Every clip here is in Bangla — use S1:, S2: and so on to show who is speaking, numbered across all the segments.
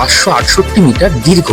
S1: পাঁচশো আটষট্টি মিটার দীর্ঘ।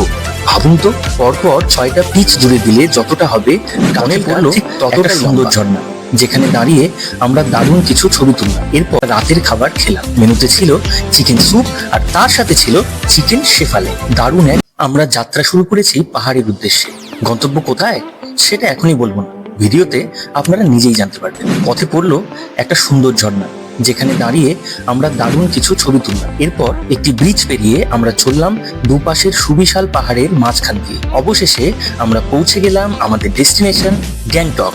S1: ভাবুন তো পরপর ছয়টা পিচ জুড়ে দিলে যতটা হবে টানেল পড়ল ততটা সুন্দর ঝর্ণা। যেখানে দাঁড়িয়ে আমরা দারুণ কিছু ছবি তুললাম। এরপর রাতের খাবার খেলাম। মেনুতে ছিল চিকেন স্যুপ আর তার সাথে ছিল চিকেন শেফালে। দারুণ এক আমরা যাত্রা শুরু করেছি পাহাড়ের উদ্দেশ্যে। গন্তব্য কোথায়? সেটা এখনই বলব না। ভিডিওতে আপনারা নিজেই জানতে পারবেন। পথে পড়ল একটা সুন্দর ঝর্ণা। যেখানে দাঁড়িয়ে আমরা দারুণ কিছু ছবি তুললাম। এরপর একটি ব্রিজ পেরিয়ে আমরা চললাম দুপাশের সুবিশাল পাহাড়ের মাঝখান দিয়ে। অবশেষে আমরা পৌঁছে গেলাম আমাদের ডেস্টিনেশন গ্যাংটক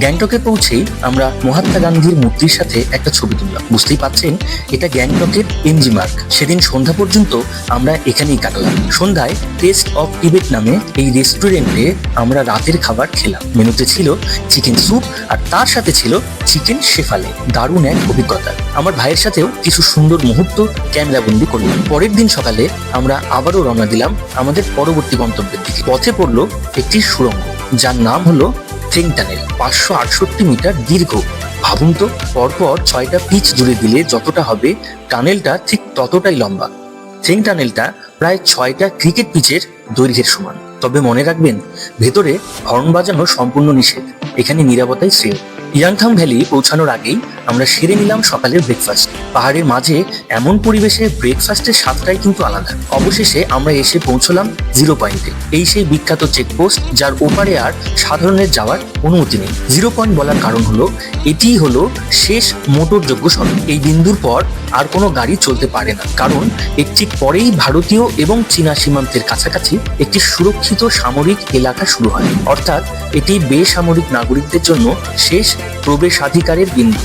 S1: গ্যাংটকে পৌঁছেই আমরা মহাত্মা গান্ধীর মূর্তির সাথে একটা ছবি তুললাম। বুঝতেই পাচ্ছেন, এটা গ্যাংটকের এমজি মার্ক। সেদিন সন্ধ্যা পর্যন্ত আমরা এখানেই কাটালাম। সন্ধ্যায় টেস্ট অফ টিবেট নামে এই রেস্টুরেন্টে আমরা রাতের খাবার খেলাম। মেনুতে ছিল চিকেন স্যুপ আর তার সাথে ছিল চিকেন শেফালে। দারুণ এক অভিজ্ঞতা। আমার ভাইয়ের সাথেও কিছু সুন্দর মুহূর্ত ক্যামেরাবন্দি করলাম। পরের দিন সকালে আমরা আবারও রওনা দিলাম আমাদের পরবর্তী গন্তব্যের দিকে। পথে পড়ল একটি সুড়ঙ্গ, যার নাম হলো ট্রেন টানেল পাঁচশো আটষট্টি মিটার দীর্ঘ। ভাবুন তো, পরপর ছয়টা পিচ জুড়ে দিলে যতটা হবে, টানেলটা ঠিক ততটাই লম্বা। ট্রেন টানেলটা প্রায় ছয়টা ক্রিকেট পিচের দৈর্ঘ্যের সমান। তবে মনে রাখবেন, ভেতরে হর্ন বাজানো সম্পূর্ণ নিষেধ। এখানে নিরাপত্তাই শ্রেয়। ইয়াংথাং ভ্যালি পৌঁছানোর আগেই আমরা সেরে নিলাম সকালের ব্রেকফাস্ট পাহাড়ের মাঝে এমন পরিবেশে ব্রেকফাস্টের স্বাদটাই কিন্তু আলাদা। অবশেষে আমরা এসে পৌঁছলাম জিরো পয়েন্টে এই সেই বিখ্যাত চেকপোস্ট যার ওপারে আর সাধারণের যাওয়ার অনুমতি নেই। জিরো পয়েন্ট বলার কারণ হলো, এটিই হলো শেষ মোটরযোগ্য সড়ক। এই বিন্দুর পর আর কোনো গাড়ি চলতে পারে না। কারণ এর ঠিক পরেই ভারতীয় এবং চীনা সীমান্তের কাছাকাছি একটি সুরক্ষিত সামরিক এলাকা শুরু হয়। অর্থাৎ এটি বেসামরিক নাগরিকদের জন্য শেষ প্রবেশাধিকারের বিন্দু।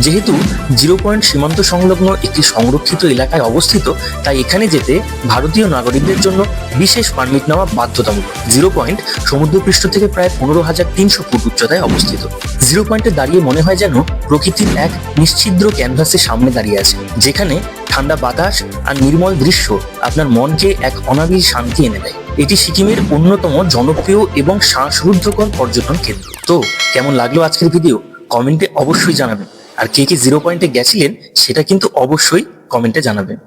S1: যেহেতু জিরো পয়েন্ট সীমান্ত সংলগ্ন একটি সংরক্ষিত এলাকায় অবস্থিত, তাই এখানে যেতে ভারতীয় নাগরিকদের জন্য বিশেষ পারমিট নেওয়া বাধ্যতামূলক। জিরো পয়েন্ট সমুদ্রপৃষ্ঠ থেকে প্রায় পনেরো হাজার তিনশো ফুট উচ্চতায় অবস্থিত। জিরো পয়েন্টে দাঁড়িয়ে মনে হয় যেন প্রকৃতির এক নিশ্ছিদ্র ক্যানভাসের সামনে দাঁড়িয়ে আছে, যেখানে ঠান্ডা বাতাস আর নির্মল দৃশ্য আপনার মনকে এক অনাবিল শান্তি এনে দেয়। এটি সিকিমের অন্যতম জনপ্রিয় এবং শ্বাসরুদ্ধকর পর্যটন কেন্দ্র। তো, কেমন লাগল আজকের ভিডিও? কমেন্টে অবশ্যই জানাবেন। আর কে কে জিরো পয়েন্টে গেছিলেন সেটা কিন্তু অবশ্যই কমেন্টে জানাবেন।